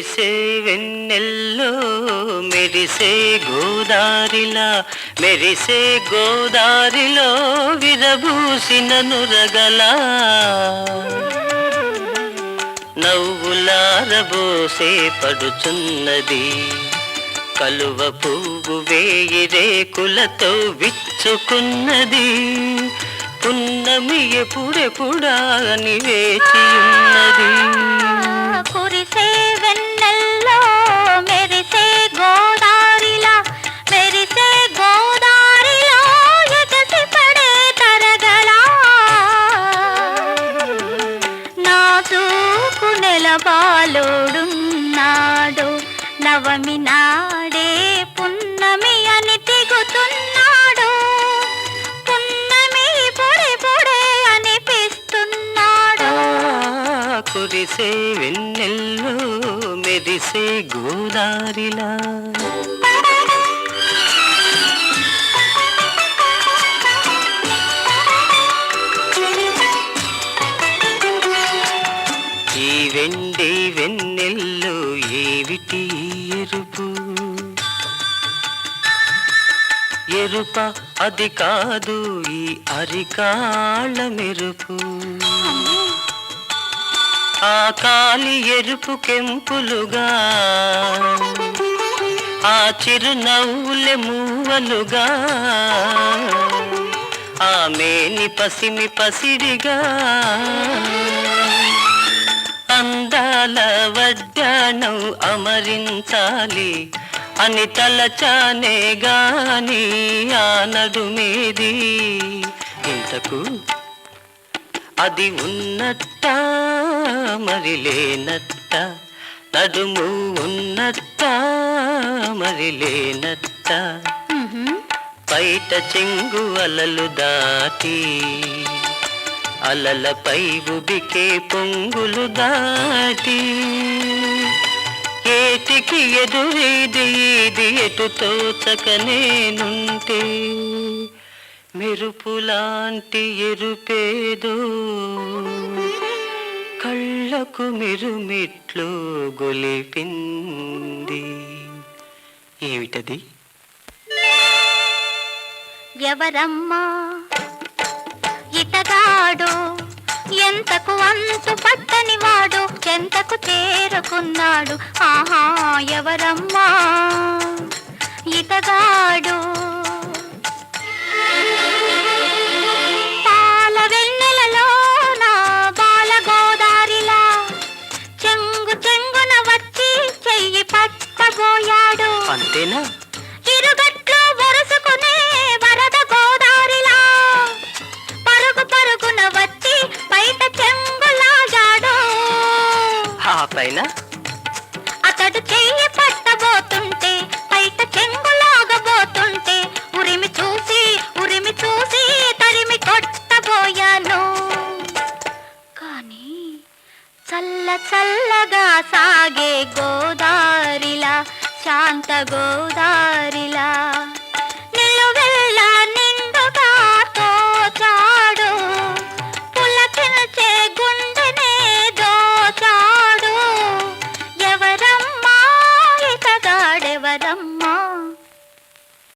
వెన్నెల్లో మెరిసే గోదారిలా మెరిసే గోదారిలో విరబూసిన నురగలా. నవ్వులారబోసే పడుచున్నది కలువ పువ్వు వేయి రేకులతో విచ్చుకున్నది పున్నమి ఎప్పుడెప్పుడా అని వేచి ఉన్నది కురిసే వెన్నెల్లో మెరిసే గోదారిలా మెరిసే గోదారిలో ఎగసి పడే తరగలా. నా చూపు నెలబాలోడున్నాడు నవమి కురిసే వెన్నెల్లో మెరిసే గోదారిలా. ఈ వెండి వెన్నెల్లో ఏవిటి ఎరుపు? ఎరుప అది కాదు ఈ అరికాళ్ళ మెరుపు ఆ కాలి ఎరుపు కెంపులుగా ఆ చిరునవ్వులే మూవలుగా ఆమెని పసిమి పసిడిగా అందాల వడ్డాణం అమరించాలి అని తలచానే గాని ఆ నడుమేది ఇంతకు అది ఉన్నట్ట మరి లేనట్ట? నడుము ఉన్నట్ట మరి లేనట్ట? బయట చెంగు అలలు దాటి అలలపై ఉబికే పొంగులు దాటి. ఏటికి ఎదురేది ఇది ఎటు తోచక నేనుంటే? మెరుపులాంటి ఎరుపేదో. కళ్ళకు మెరుమిట్లు గొలిపింది. ఏమిటది? ఎవరమ్మా? ఇతగాడు ఎంతకు అంతు పట్టని వాడు ఎంతకు చేరుకున్నాడు ఆహా ఎవరమ్మా? ఇతగాడు పైన? అతడు చెయ్యి పట్టబోతుంటే బయట చెంగులాగబోతుంటే ఉరిమి చూసి ఉరిమి చూసి తరిమి కొట్టబోయాను. కానీ చల్ల చల్లగా సాగే గోదారిలా శాంత గోదారిలా.